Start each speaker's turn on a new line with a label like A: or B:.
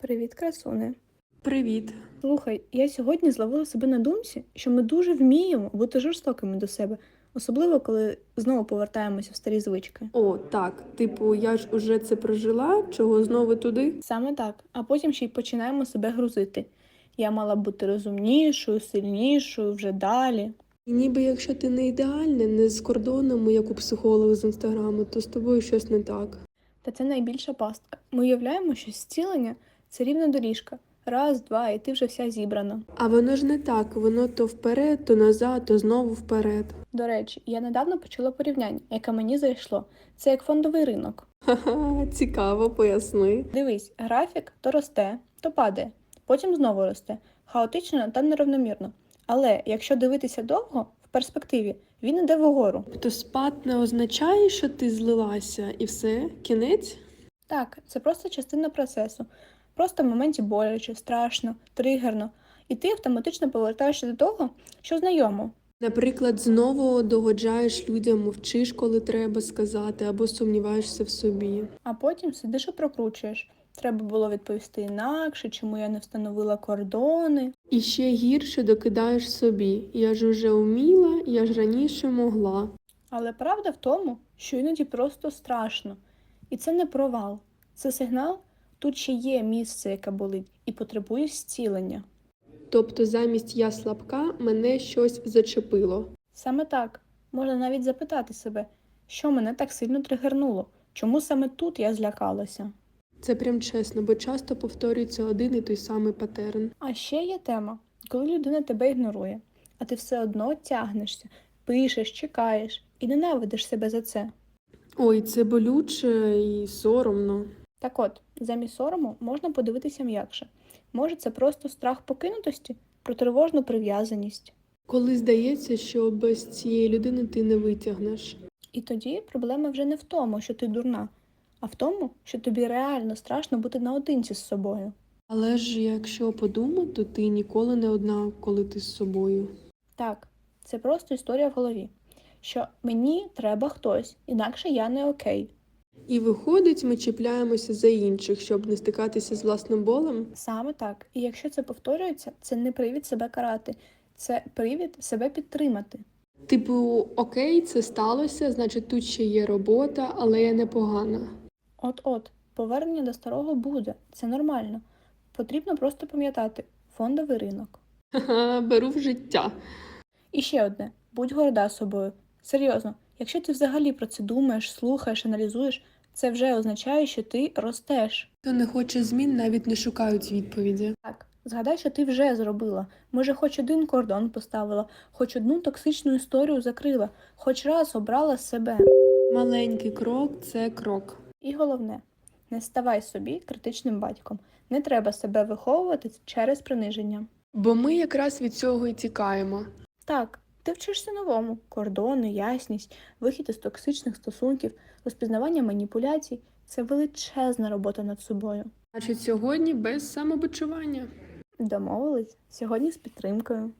A: Привіт, красуне.
B: Привіт.
A: Слухай, я сьогодні зловила себе на думці, що ми дуже вміємо бути жорстокими до себе, особливо коли знову повертаємося в старі звички.
B: О, так. Типу, я ж уже це прожила, чого знову туди?
A: Саме так, а потім ще й починаємо себе грузити. Я мала бути розумнішою, сильнішою, вже далі.
B: І ніби якщо ти не ідеальна, не з кордонами, як у психолога з інстаграму, то з тобою щось не так.
A: Та це найбільша пастка. Ми уявляємо, що зцілення це рівна доріжка. Раз, два, і ти вже вся зібрана.
B: А воно ж не так, воно то вперед, то назад, то знову вперед.
A: До речі, я недавно почула порівняння, яке мені зайшло. Це як фондовий ринок.
B: Ха-ха, цікаво, поясни.
A: Дивись, графік то росте, то падає, потім знову росте, хаотично та нерівномірно. Але якщо дивитися довго, в перспективі, він іде вгору.
B: Тобто спад не означає, що ти злилася, і все, кінець?
A: Так, це просто частина процесу. Просто в моменті боляче, страшно, тригерно, і ти автоматично повертаєшся до того, що знайомо.
B: Наприклад, знову догоджаєш людям, мовчиш, коли треба сказати, або сумніваєшся в собі.
A: А потім сидиш і прокручуєш. Треба було відповісти інакше, чому я не встановила кордони.
B: І ще гірше докидаєш собі. Я ж уже вміла, я ж раніше могла.
A: Але правда в тому, що іноді просто страшно. І це не провал, це сигнал, тут ще є місце, яке болить, і потребує зцілення.
B: Тобто замість я слабка мене щось зачепило.
A: Саме так можна навіть запитати себе, що мене так сильно тригернуло, чому саме тут я злякалася.
B: Це прям чесно, бо часто повторюється один і той самий патерн.
A: А ще є тема, коли людина тебе ігнорує, а ти все одно тягнешся, пишеш, чекаєш і ненавидиш себе за це.
B: Ой, це болюче і соромно.
A: Так от, замість сорому можна подивитися м'якше. Може, це просто страх покинутості про тривожну прив'язаність.
B: Коли здається, що без цієї людини ти не витягнеш.
A: І тоді проблема вже не в тому, що ти дурна, а в тому, що тобі реально страшно бути наодинці з собою.
B: Але ж якщо подумати, то ти ніколи не одна, коли ти з собою.
A: Так, це просто історія в голові, що мені треба хтось, інакше я не окей.
B: І виходить, ми чіпляємося за інших, щоб не стикатися з власним болем.
A: Саме так. І якщо це повторюється, це не привід себе карати, це привід себе підтримати.
B: Типу, окей, це сталося, значить тут ще є робота, але я непогана.
A: От-от, повернення до старого буде, це нормально. Потрібно просто пам'ятати фондовий ринок.
B: Ха-ха, беру в життя.
A: І ще одне: будь горда собою. Серйозно, якщо ти взагалі про це думаєш, слухаєш, аналізуєш, це вже означає, що ти ростеш.
B: Хто не хоче змін, навіть не шукають відповіді.
A: Так, згадай, що ти вже зробила. Може, хоч один кордон поставила, хоч одну токсичну історію закрила, хоч раз обрала себе.
B: Маленький крок це крок.
A: І головне, не ставай собі критичним батьком. Не треба себе виховувати через приниження.
B: Бо ми якраз від цього і тікаємо.
A: Так, ти вчишся новому: кордони, ясність, вихід із токсичних стосунків, розпізнавання маніпуляцій це величезна робота над собою.
B: Значить, сьогодні без самобичування.
A: Домовились сьогодні з підтримкою.